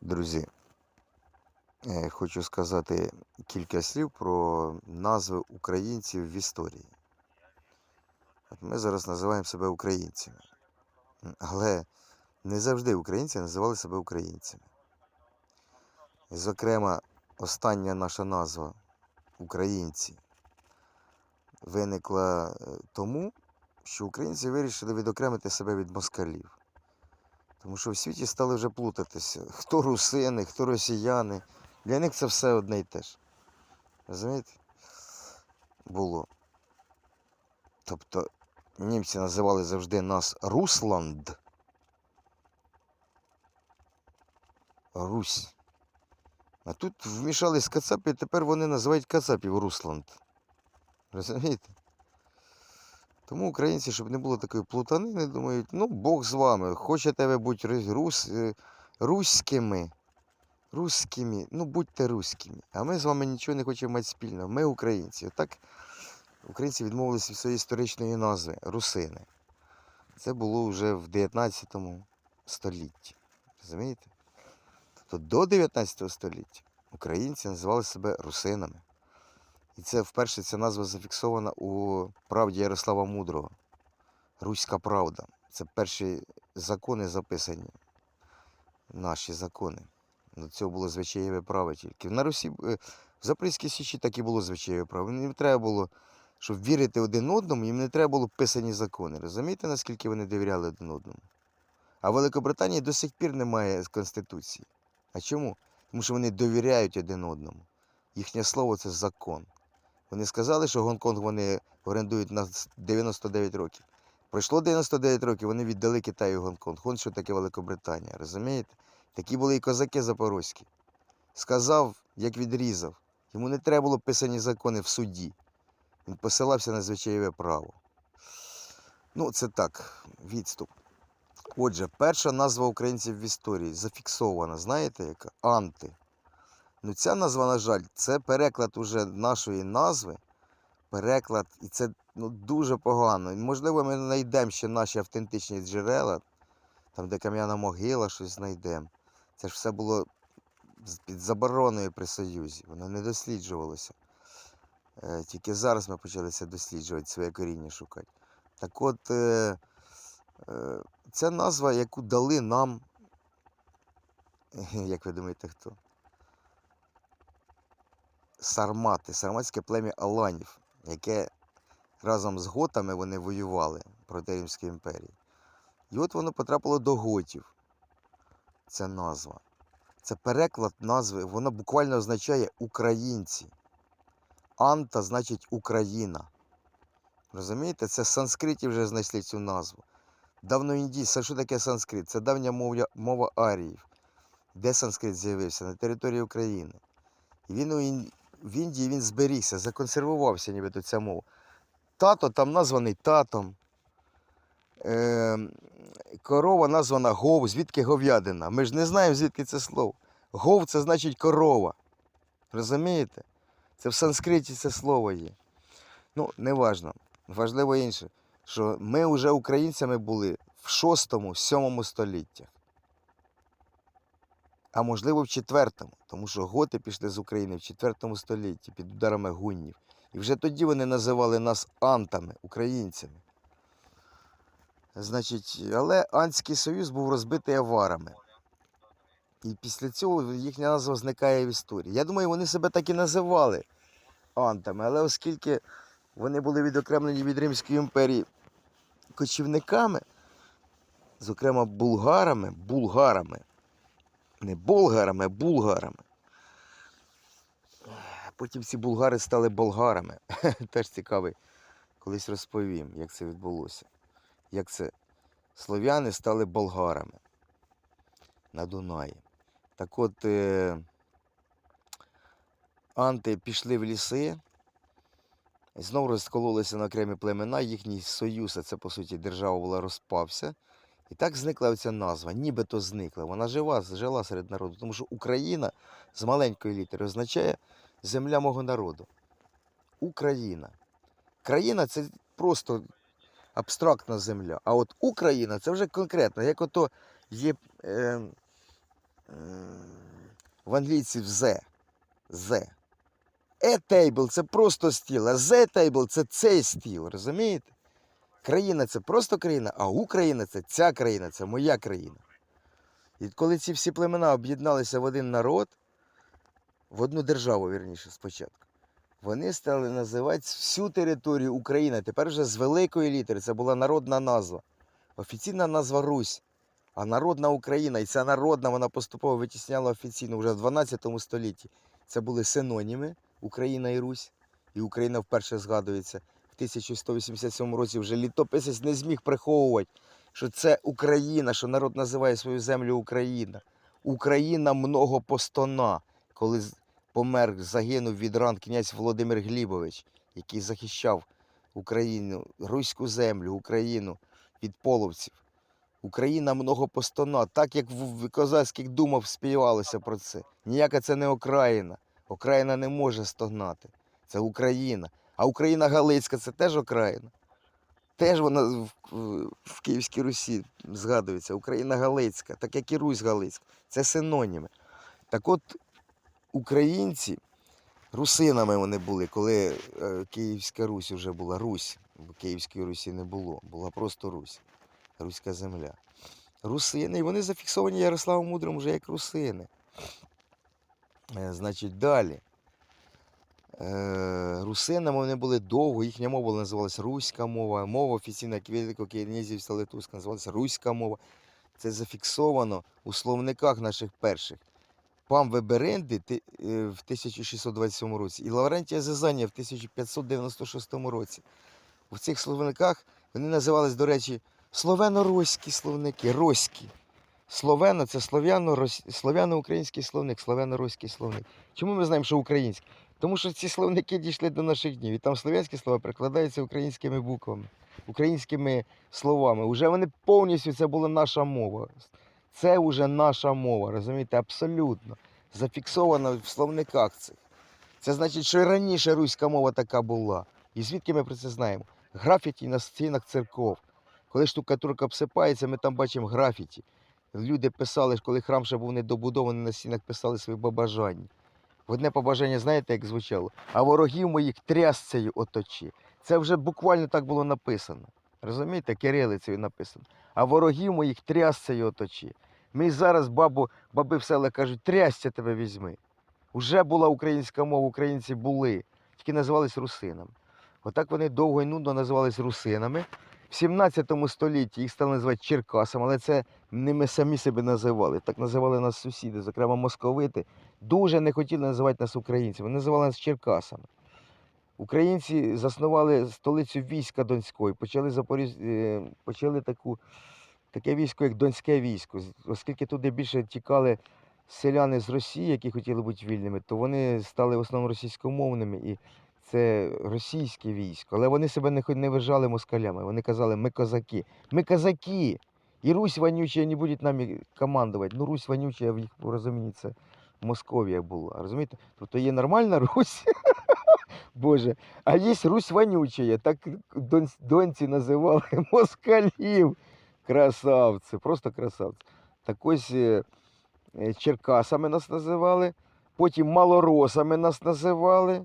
Друзі, е, хочу сказати кілька слів про назви українців в історії. От ми зараз називаємо себе українцями, але не завжди українці називали себе українцями. Зокрема, остання наша назва українці виникла е, тому, що українці вирішили відокремити себе від москалів. Тому що в світі стали вже плутатися. Хто русини, хто росіяни. Для них це все одне й те ж. Розумієте? Було. Тобто німці називали завжди нас Русланд. Русь. А тут вмішались Кацапи, і тепер вони називають Кацапів Русланд. Розумієте? Тому українці, щоб не було такої плутанини, думають, ну Бог з вами, хочете ви бути рус, е, руськими, руськими, ну будьте руськими. А ми з вами нічого не хочемо мати спільного. Ми українці. Отак українці відмовилися від своєї історичної назви русини. Це було вже в 19 столітті. Розумієте? Тобто до 19 століття українці називали себе русинами. І це вперше ця назва зафіксована у правді Ярослава Мудрого. Руська правда. Це перші закони записані. Наші закони. До цього було звичаєве право тільки. На Русі, е, в Запорізькій Січі так і було звичаєве право. Їм треба було, щоб вірити один одному, їм не треба було писані закони. Розумієте, наскільки вони довіряли один одному? А в Великобританії до сих пір немає Конституції. А чому? Тому що вони довіряють один одному. Їхнє слово це закон. Вони сказали, що Гонконг вони орендують на 99 років. Пройшло 99 років, вони віддали Китаю Гонконг. Вон що таке Великобританія, розумієте? Такі були і козаки запорозькі. Сказав, як відрізав. Йому не треба було писані закони в суді. Він посилався на звичаєве право. Ну, це так, відступ. Отже, перша назва українців в історії зафіксована, знаєте яка? Анти. Ну, ця назва, на жаль, це переклад уже нашої назви. Переклад, і це ну, дуже погано. Можливо, ми знайдемо ще наші автентичні джерела, там, де кам'яна могила, щось знайдемо. Це ж все було під забороною при Союзі, воно не досліджувалося. Е, тільки зараз ми почали це досліджувати, своє коріння шукати. Так от, е, е, ця назва, яку дали нам, як ви думаєте, хто? Сармати, сарматське плем'я Аланів, яке разом з готами вони воювали проти Римської імперії. І от воно потрапило до готів. Ця назва. Це переклад назви, вона буквально означає українці. Анта значить Україна. Розумієте? Це санскриті вже знайшли цю назву. Давноіндійська, що таке санскрит? Це давня мова, мова аріїв. Де санскрит з'явився? На території України. І він у в Індії він зберігся, законсервувався нібито ця мова. Тато там названий татом. Е, корова названа гов, звідки говядина. Ми ж не знаємо, звідки це слово. Гов це значить корова. Розумієте? Це в санскриті це слово є. Ну, не важно. Важливо інше, що ми вже українцями були в 6-7 століттях. А можливо в 4-му, тому що готи пішли з України в 4 столітті під ударами гуннів. І вже тоді вони називали нас антами, українцями. Значить, але Антський Союз був розбитий аварами. І після цього їхня назва зникає в історії. Я думаю, вони себе так і називали антами, але оскільки вони були відокремлені від Римської імперії кочівниками, зокрема булгарами, булгарами, не болгарами, а булгарами. Потім ці булгари стали болгарами. Теж цікавий. Колись розповім, як це відбулося. Як це слов'яни стали болгарами на Дунаї. Так от е, анти пішли в ліси, знову розкололися на окремі племена, їхній союз, а це по суті держава була розпався. І так зникла ця назва, нібито зникла. Вона жива, жила серед народу, тому що Україна з маленької літери означає земля мого народу. Україна. Країна це просто абстрактна земля. А от Україна це вже конкретно, як ото є. Е, е, в англійців «the». «The». Table це просто стіл, а the table це цей стіл, розумієте? Країна це просто країна, а Україна це ця країна, це моя країна. І коли ці всі племена об'єдналися в один народ, в одну державу, вірніше, спочатку, вони стали називати всю територію України. Тепер вже з великої літери. Це була народна назва. Офіційна назва Русь, а народна Україна. І ця народна вона поступово витісняла офіційно вже в 12 столітті. Це були синоніми Україна і Русь. І Україна вперше згадується. В 1187 році вже літописець не зміг приховувати, що це Україна, що народ називає свою землю Україна. Україна многопостона, коли помер, загинув від ран князь Володимир Глібович, який захищав Україну, руську землю, Україну від половців. Україна многопостона, так як в козацьких думах співалося про це. Ніяка це не Окраїна. Окраїна не може стогнати. Це Україна. А Україна Галицька це теж Окраїна. Теж вона в, в- в Київській Русі згадується. Україна Галицька, так як і Русь Галицька. Це синоніми. Так от українці, русинами вони були, коли е, Київська Русь вже була Русь, бо Київської Русі не було, була просто Русь, Руська земля. Русини, і вони зафіксовані Ярославом Мудрим вже як русини. Е, Значить, далі. Русинами вони були довго, їхня мова називалася руська мова, мова офіційна Великокнязівства Литовська називалася руська мова. Це зафіксовано у словниках наших перших. Пам Веберенди е, в 1627 році і Лаврентія Зезанія в 1596 році. У цих словниках вони називались, до речі, словено-руські словники, роські. Словено це слов'яно-український словник, слов'яно-руський словник. Чому ми знаємо, що український? Тому що ці словники дійшли до наших днів. І там слов'янські слова перекладаються українськими буквами, українськими словами. Уже вони повністю це була наша мова. Це вже наша мова, розумієте, абсолютно. Зафіксовано в словниках цих. Це значить, що і раніше руська мова така була. І звідки ми про це знаємо? Графіті на стінах церков. Коли штукатурка обсипається, ми там бачимо графіті. Люди писали, коли храм ще був недобудований, на стінах писали свої побажання. В Одне побажання, знаєте, як звучало? А ворогів моїх трясцею оточи. Це вже буквально так було написано. Розумієте, кирилицею написано. А ворогів моїх трясцею оточи. Ми зараз бабу, баби в селах кажуть, трясця тебе візьми. Уже була українська мова, українці були, тільки називались русинами. Отак вони довго і нудно називались русинами. В 17 столітті їх стали називати Черкасами, але це не ми самі себе називали. Так називали нас сусіди, зокрема московити. Дуже не хотіли називати нас українцями, називали нас Черкасами. Українці заснували столицю війська Донської, почали, Запоріз... е, почали таку, таке військо, як Донське військо. Оскільки туди більше тікали селяни з Росії, які хотіли бути вільними, то вони стали в основному російськомовними. І це російське військо. Але вони себе не, не вважали москалями. Вони казали, ми козаки. Ми козаки! І Русь вонючая не буде нами командувати. Ну, Русь вонючая в їх розумінні це Московія була. Розумієте? Тобто є нормальна Русь. Боже, а є Русь вонючая, так дон- доньці називали москалів. Красавці, просто красавці. Так ось е, е, Черкасами нас називали, потім малоросами нас називали.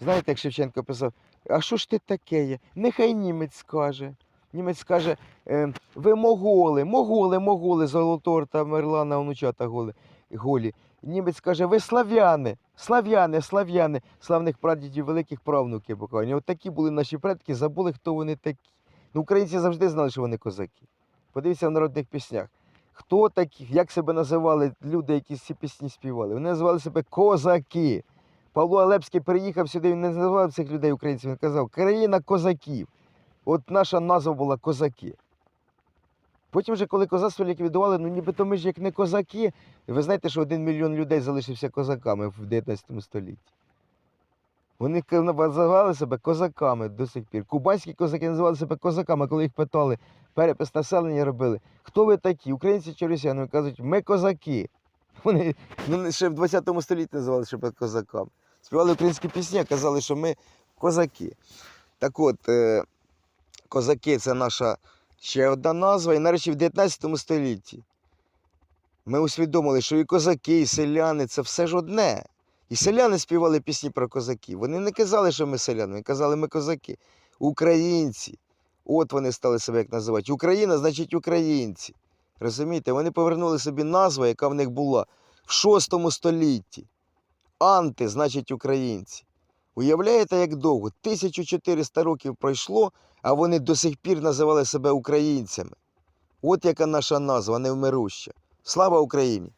Знаєте, як Шевченко писав, а що ж ти таке? Нехай німець скаже. Німець скаже, е, ви моголи, моголи, моголи, Золоторта, Мерлана, онучата голі. Німець каже, ви слав'яни, слав'яни, слав'яни, славних прадідів, великих правнуків покойні. От такі були наші предки, забули, хто вони такі. Ну, українці завжди знали, що вони козаки. Подивіться в народних піснях. Хто такі, як себе називали люди, які ці пісні співали? Вони називали себе козаки. Павло Алепський приїхав сюди, він не називав цих людей українців, він казав, країна козаків. От наша назва була козаки. Потім, вже, коли козацтво ліквідували, ну нібито ми ж як не козаки. Ви знаєте, що один мільйон людей залишився козаками в 19 столітті. Вони називали себе козаками до сих пір. Кубанські козаки називали себе козаками, коли їх питали, перепис населення робили. Хто ви такі? Українці чи росіяни? Вони кажуть, ми козаки. Вони ну, ще в 20 столітті називали себе козаками. Співали українські пісні, а казали, що ми козаки. Так от, е, козаки це наша ще одна назва. І нарешті в 19 столітті Ми усвідомили, що і козаки, і селяни це все ж одне. І селяни співали пісні про козаків. Вони не казали, що ми селяни, вони казали, ми козаки. Українці. От вони стали себе як називати. Україна значить українці. Розумієте, вони повернули собі назву, яка в них була в VI столітті. Анти значить українці. Уявляєте, як довго? 1400 років пройшло, а вони до сих пір називали себе українцями. От яка наша назва невмируща. Слава Україні!